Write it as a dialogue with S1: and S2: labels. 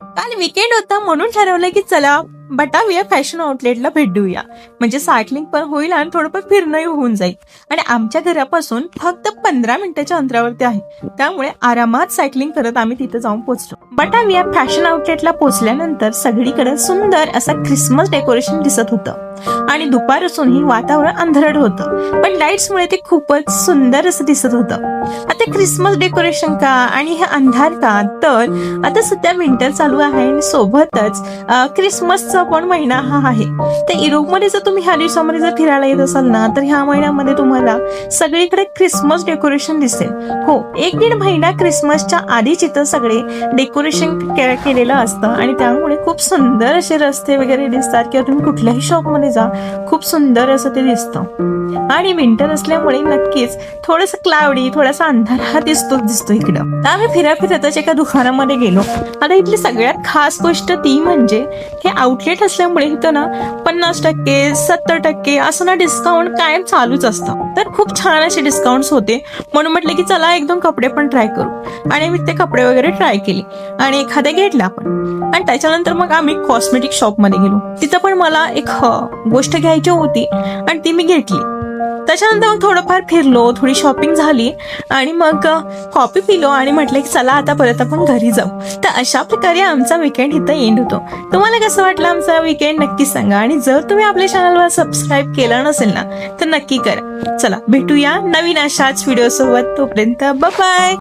S1: काल विकेंड होता म्हणून ठरवलं की चला बटाविया फॅशन आउटलेटला भेट देऊया. म्हणजे सायकलिंग पण होईल आणि थोडंफार फिरणंही होऊन जाईल. आणि आमच्या घरापासून फक्त पंधरा मिनिटाच्या अंतरावरती आहे. त्यामुळे आरामात सायकलिंग करत आम्ही तिथे जाऊन पोहोचलो बटाविया फॅशन आउटलेटला पोहोचल्यानंतर सगळीकडे सुंदर असं क्रिसमस डेकोरेशन दिसत होतं. आणि दुपार असूनही वातावरण अंधरड होतं. पण लाईट्समुळे ते खूपच सुंदर असं दिसत होतं. आता क्रिसमस डेकोरेशन का आणि हे अंधार का? तर आता सध्या विंटर चालू आहे आणि सोबतच क्रिसमसचा पण महिना हा आहे. तर युरोपमध्ये जर तुम्ही ह्या दिवसामध्ये जर फिरायला येत असाल ना तर ह्या महिन्यामध्ये तुम्हाला सगळीकडे क्रिसमस डेकोरेशन दिसेल. हो एक दीड महिना क्रिसमसच्या आधीच इथं सगळे डेकोरेशन के- केलेलं असतं आणि त्यामुळे खूप सुंदर असे रस्ते वगैरे दिसतात किंवा तुम्ही कुठल्याही शॉपमध्ये जा खूप सुंदर असं ते दिसतं. आणि विंटर असल्यामुळे नक्कीच थोडस क्लाउडी थोडासा अंधार हा दिसतो दिसतो इकडं. आम्ही फिरा फिरतच एका दुकानामध्ये गेलो. आता इथली सगळ्यात खास गोष्ट ती म्हणजे हे आउटलेट असल्यामुळे इथं ना पन्नास टक्के सत्तर टक्के असं ना डिस्काउंट कायम चालूच असतं. तर खूप छान असे डिस्काउंट्स होते. म्हणून म्हटलं की चला एकदम कपडे पण ट्राय करू. आणि मी ते कपडे वगैरे ट्राय केले. आणि एखादे घेतला आपण. आणि त्याच्यानंतर मग आम्ही कॉस्मेटिक शॉपमध्ये गेलो. तिथं पण मला एक गोष्ट गोष्ट घ्यायची होती आणि ती मी घेतली. त्याच्यानंतर मग थोडंफार फिरलो थोडी शॉपिंग झाली आणि मग कॉफी पिलो आणि म्हटलं की चला आता परत आपण घरी जाऊ. तर अशा प्रकारे आमचा विकेंड इथं एंड होतो. तुम्हाला कसं वाटलं आमचा विकेंड नक्की सांगा. आणि जर तुम्ही आपल्या चॅनलवर सबस्क्राईब केलं नसेल ना तर नक्की करा. चला भेटूया नवीन अशाच व्हिडिओ सोबत. तोपर्यंत बाय